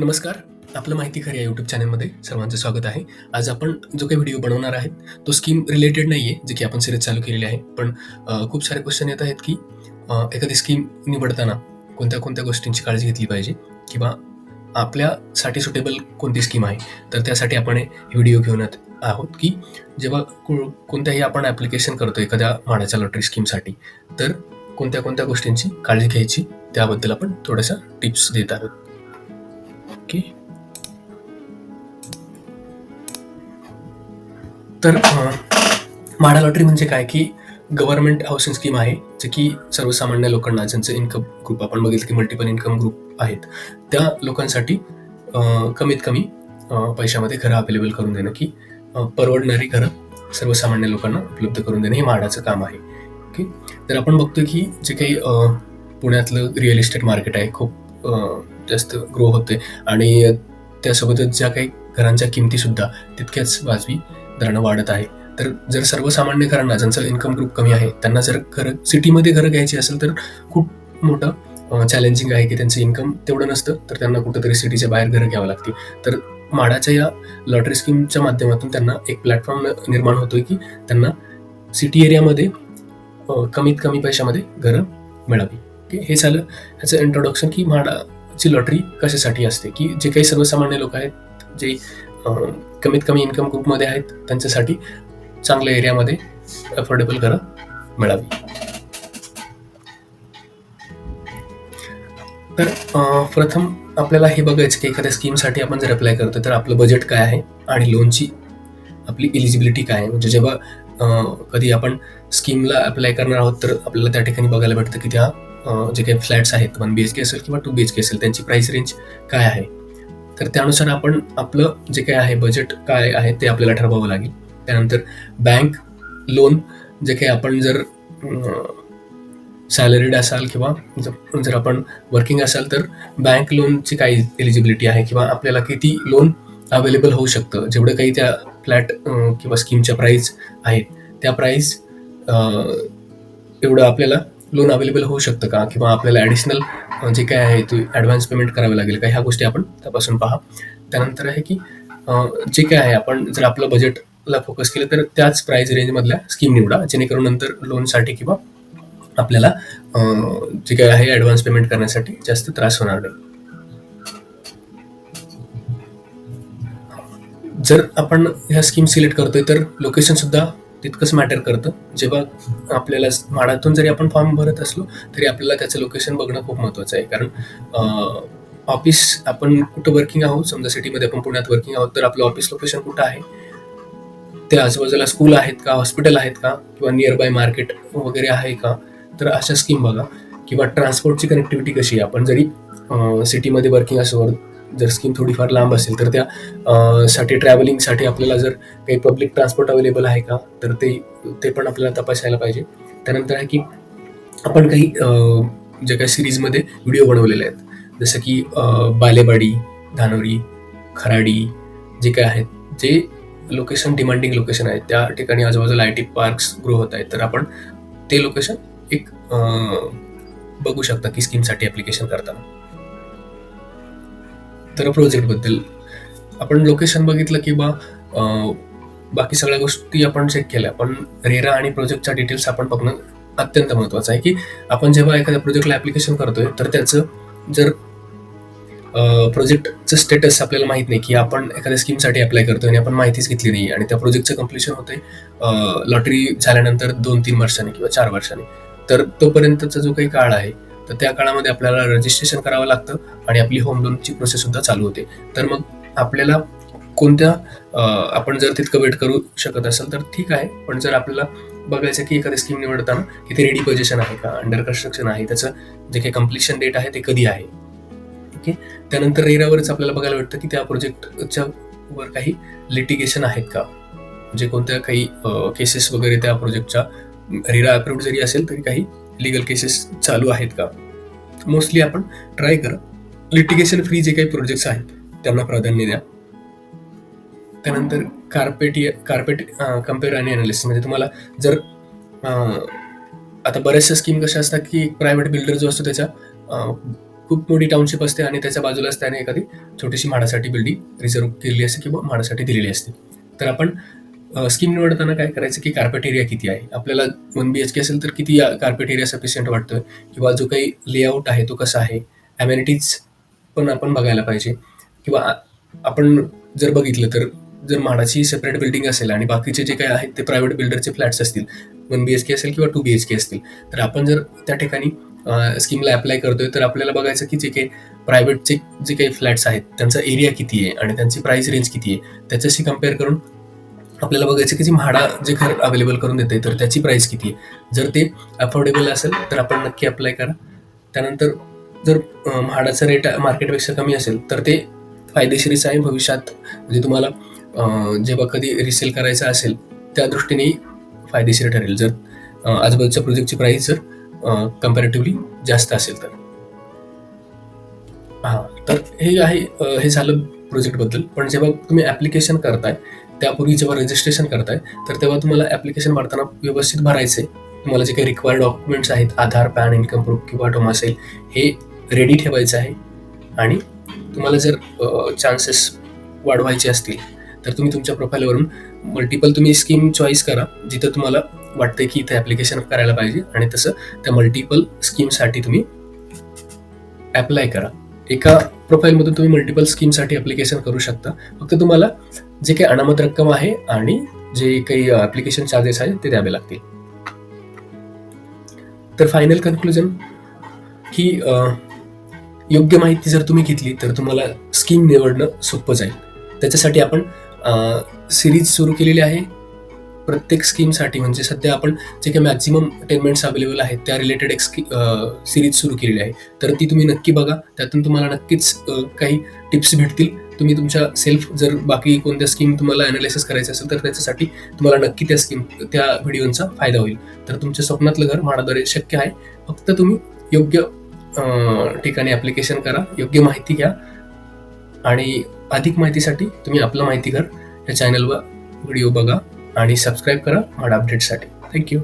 नमस्कार. आपलं माहिती खरी या यूट्यूब चॅनलमध्ये सर्वांचं स्वागत आहे. आज आपण जो काही व्हिडिओ बनवणार आहेत तो स्कीम रिलेटेड नाही आहे जे की आपण सिरीज चालू केलेली आहे. पण खूप सारे क्वेश्चन येत आहेत की एखादी स्कीम निवडताना कोणत्या कोणत्या गोष्टींची काळजी घेतली पाहिजे? किंवा आपल्यासाठी सुटेबल कोणती स्कीम आहे? तर त्यासाठी आपण हे व्हिडिओ घेऊन येत आहोत की जेव्हा कोणत्याही आपण ॲप्लिकेशन करतो एखाद्या म्हाडाच्या लॉटरी स्कीमसाठी तर कोणत्या कोणत्या गोष्टींची काळजी घ्यायची? त्याबद्दल आपण थोड्याशा टिप्स देत आहोत. तर म्हाडा लॉटरी म्हणजे काय? की गव्हर्नमेंट हाऊसिंग स्कीम आहे जे की सर्वसामान्य लोकांना ज्यांचं इन्कम ग्रुप आपण बघितलं की मल्टिपल इन्कम ग्रुप आहेत त्या लोकांसाठी कमीत कमी पैशामध्ये घरं अवेलेबल करून देणं की परवडणारी घरं सर्वसामान्य लोकांना उपलब्ध करून देणं हे म्हाडाचं काम आहे. ओके? तर आपण बघतो की जे काही पुण्यातलं रिअल इस्टेट मार्केट आहे खूप जास्त ग्रो होते आणि त्यासोबतच ज्या काही घरांच्या किमतीसुद्धा तितक्याच वाजवी दरानं वाढत आहे. तर जर सर्वसामान्य घरांना ज्यांचं इन्कम ग्रुप कमी आहे त्यांना जर घरं सिटीमध्ये घरं घ्यायची असेल तर खूप मोठं चॅलेंजिंग आहे की त्यांचं इन्कम तेवढं नसतं तर त्यांना कुठंतरी सिटीच्या बाहेर घरं घ्यावं लागतील. तर म्हाडाच्या या लॉटरी स्कीमच्या माध्यमातून त्यांना एक प्लॅटफॉर्म निर्माण होतोय की त्यांना सिटी एरियामध्ये कमीत कमी पैशामध्ये घरं मिळावी. हे झालं. ह्याचं इंट्रोडक्शन की म्हाडाची लॉटरी कशासाठी असते? की जे काही सर्वसामान्य लोक आहेत जे कमीत कमी इन्कम ग्रुपमध्ये आहेत. त्यांच्यासाठी चांगल्या एरियामध्ये अफोर्डेबल घरं मिळावी. तर प्रथम आपल्याला हे बघायचं की एखाद्या स्कीमसाठी आपण जर अप्लाय करतो तर आपलं बजेट काय आहे आणि लोनची आपली इलिजिबिलिटी काय आहे? म्हणजे जेव्हा कधी आपण स्कीमला अप्लाय करणार आहोत तर आपल्याला त्या ठिकाणी बघायला भेटतं की त्या जे काही फ्लॅट्स आहेत वन बी एच के असेल किंवा टू बी एच के असेल त्यांची प्राईस रेंज काय आहे? तर त्यानुसार आपण आपलं जे काही आहे बजेट काय आहे ते आपल्याला ठरवावं लागेल. त्यानंतर बँक लोन जे काही आपण जर सॅलरीड असाल किंवा जर जर आपण वर्किंग असाल तर बँक लोनची काय एलिजिबिलिटी आहे किंवा आपल्याला किती लोन अवेलेबल होऊ शकतं. जेवढं काही त्या फ्लॅट किंवा स्कीमच्या प्राईस आहेत त्या प्राईस एवढं आपल्याला लोन अवेलेबल होऊ शकतं का? किंवा आपल्याला ॲडिशनल जे काय आहे ते ॲडव्हान्स पेमेंट करावे लागेल का? ह्या गोष्टी आपण तपासून पहा. त्यानंतर आहे की जे काय आहे आपण जर आपलं बजेटला फोकस केलं तर त्याच प्राईज रेंजमधल्या स्कीम निवडा. जेणेकरून नंतर लोनसाठी किंवा आपल्याला जे काय आहे ॲडव्हान्स पेमेंट करण्यासाठी जास्त त्रास होणार नाही. जर आपण ह्या स्कीम सिलेक्ट करतोय तर लोकेशन सुद्धा तितकंच मॅटर करतं. जेव्हा आपल्याला माडातून जरी आपण फॉर्म भरत असलो तरी आपल्याला त्याचं लोकेशन बघणं खूप महत्त्वाचं आहे. कारण ऑफिस आपण कुठं वर्किंग आहोत समजा सिटीमध्ये आपण पुण्यात वर्किंग आहोत तर आपलं ऑफिस लोकेशन कुठं आहे? त्या आजूबाजूला स्कूल आहेत का हॉस्पिटल आहेत का किंवा नियर बाय मार्केट वगैरे आहे का? तर अशा स्कीम बघा. किंवा ट्रान्सपोर्टची कनेक्टिव्हिटी कशी आहे? आपण जरी सिटीमध्ये वर्किंग असो जर स्कीम थोडीफार लांब असेल तर त्या साठी ट्रॅव्हलिंगसाठी आपल्याला जर काही पब्लिक ट्रान्सपोर्ट अवेलेबल आहे का तर ते ते पण आपल्याला तपासायला पाहिजे. त्यानंतर आहे की आपण काही ज्या काही सिरीजमध्ये व्हिडिओ बनवलेले आहेत. जसं की बालेबाडी बालेवाडी धानोरी खराडी जे काय आहेत जे लोकेशन डिमांडिंग लोकेशन आहेत त्या ठिकाणी आजूबाजूला आय टी पार्क्स ग्रो होत आहेत तर आपण ते लोकेशन एक बघू शकता की स्कीमसाठी ॲप्लिकेशन करताना. तर प्रोजेक्टबद्दल आपण लोकेशन बघितलं किंवा बा बाकी सगळ्या गोष्टी आपण चेक केल्या. पण रेरा आणि प्रोजेक्टच्या डिटेल्स आपण बघणं अत्यंत महत्त्वाचं आहे की आपण जेव्हा एखाद्या प्रोजेक्टला ॲप्लिकेशन करतोय तर त्याचं जर प्रोजेक्टचं स्टेटस आपल्याला माहीत नाही की आपण एखाद्या स्कीमसाठी अप्लाय करतोय आणि आपण माहितीच घेतली नाही आणि त्या प्रोजेक्टचं कम्प्लिशन होतंय लॉटरी झाल्यानंतर दोन तीन वर्षांनी किंवा चार वर्षांनी. तर तोपर्यंतचा जो काही काळ आहे तर त्या काळामध्ये आपल्याला रजिस्ट्रेशन करावं लागतं आणि आपली होम लोनची प्रोसेस सुद्धा चालू होते. तर मग आपल्याला कोणत्या आपण जर तितकं वेट करू शकत असेल तर ठीक आहे. पण जर आपल्याला बघायचं की एखादी स्कीम निवडताना की ते रेडी पोझिशन आहे का अंडर कन्स्ट्रक्शन आहे त्याचं जे काही कम्प्लिशन डेट आहे ते कधी आहे? ओके? त्यानंतर रेरावरच आपल्याला बघायला भेटतं की त्या प्रोजेक्टच्या वर काही लिटिगेशन आहेत का? म्हणजे कोणत्या काही केसेस वगैरे त्या प्रोजेक्टच्या रेरा अप्रूव्ड जरी असेल तरी काही लिगल केसेस चालू आहेत का? मोस्टली आपण ट्राय करा. लिटिगेशन फ्री जे काही प्रोजेक्ट्स आहेत त्यांना प्राधान्य द्या. त्यानंतर कार्पेट कार्पेट कंपेअर आणि अनालिसिस म्हणजे तुम्हाला जर आता बऱ्याचशा स्कीम कशा असतात की प्रायव्हेट बिल्डर जो असतो त्याचा खूप मोठी टाउनशिप असते आणि त्याच्या बाजूलाच त्याने एखादी छोटीशी म्हाडासाठी बिल्डिंग रिझर्व केलेली असते किंवा म्हाडासाठी दिलेली असते. तर आपण स्कीम निवडताना काय करायचं की कार्पेट एरिया किती आहे? आपल्याला वन बी एच के असेल तर किती कार्पेट एरिया सफिशियंट वाटतोय? किंवा जो काही लेआउट आहे तो कसा आहे? ॲम्युनिटीज पण आपण बघायला पाहिजे. किंवा आपण जर बघितलं तर जर म्हाडाची सेपरेट बिल्डिंग असेल आणि बाकीचे जे काही आहेत ते प्रायव्हेट बिल्डरचे फ्लॅट्स असतील वन बी एच के असेल किंवा टू बी एच के असतील तर आपण जर त्या ठिकाणी स्कीमला अप्लाय करतोय तर आपल्याला बघायचं की जे काही प्रायव्हेटचे जे काही फ्लॅट्स आहेत त्यांचा एरिया किती आहे आणि त्यांची प्राईस रेंज किती आहे त्याच्याशी कंपेअर करून आपल्याला बघायचं की जी म्हाडा जे घर अवेलेबल करून देते तर त्याची प्राईस किती आहे? जर ते अफोर्डेबल असेल तर आपण नक्की अप्लाय करा. त्यानंतर जर म्हाडाचा रेट मार्केटपेक्षा कमी असेल तर ते फायदेशीरच आहे भविष्यात. म्हणजे तुम्हाला जेव्हा कधी रिसेल करायचं असेल त्या दृष्टीने फायदेशीर ठरेल. जर आजूबाजूच्या प्रोजेक्टची प्राइस जर कम्पॅरेटिव्हली जास्त असेल तर. हां तर हे आहे हे झालं प्रोजेक्टबद्दल पण जेव्हा तुम्ही ॲप्लिकेशन करताय त्यापूर्वी जेव्हा रजिस्ट्रेशन करताय तर तेव्हा तुम्हाला ॲप्लिकेशन भरताना व्यवस्थित भरायचं आहे तुम्हाला जे काही रिक्वायर्ड डॉक्युमेंट्स आहेत आधार पॅन इन्कम प्रूफ किंवा डोमासाईल हे रेडी ठेवायचं आहे. आणि तुम्हाला जर चान्सेस वाढवायचे असतील तर तुम्ही तुमच्या प्रोफाईलवरून मल्टिपल तुम्ही स्कीम चॉईस करा जिथं तुम्हाला वाटतंय की इथे ॲप्लिकेशन करायला पाहिजे. आणि तसं त्या मल्टिपल स्कीमसाठी तुम्ही ॲप्लाय करा. एका प्रोफाईलमधून तुम्ही मल्टिपल स्कीमसाठी ॲप्लिकेशन करू शकता. फक्त तुम्हाला जे काही अनामत रक्कम आहे आणि जे काही ॲप्लिकेशन चार्जेस आहेत ते द्यावे लागतील. तर फायनल कन्क्लुजन ही योग्य माहिती जर तुम्ही घेतली तर तुम्हाला स्कीम निवडणं सोपं जाईल. त्याच्यासाठी आपण सिरीज सुरू केलेली आहे. प्रत्येक स्कीमसाठी म्हणजे सध्या आपण जे काही मॅक्झिमम टेनमेंट्स अवेलेबल आहेत त्या रिलेटेड एक स्की सिरीज सुरू केलेली आहे. तर ती तुम्ही नक्की बघा. त्यातून तुम्हाला नक्कीच काही टिप्स भेटतील. तुम्ही तुमच्या सेल्फ जर बाकी कोणत्या स्कीम तुम्हाला अनालिसिस करायचं असेल तर त्याच्यासाठी तुम्हाला नक्की त्या स्कीम त्या व्हिडिओचा फायदा होईल. तर तुमच्या स्वप्नातलं घर म्हाडाद्वारे शक्य आहे. फक्त तुम्ही योग्य ठिकाणी ॲप्लिकेशन करा योग्य माहिती घ्या. आणि अधिक माहितीसाठी तुम्ही आपलं माहिती घर या चॅनलवर व्हिडिओ बघा. आणि सबस्क्राईब करा ऑड अपडेटसाठी थँक्यू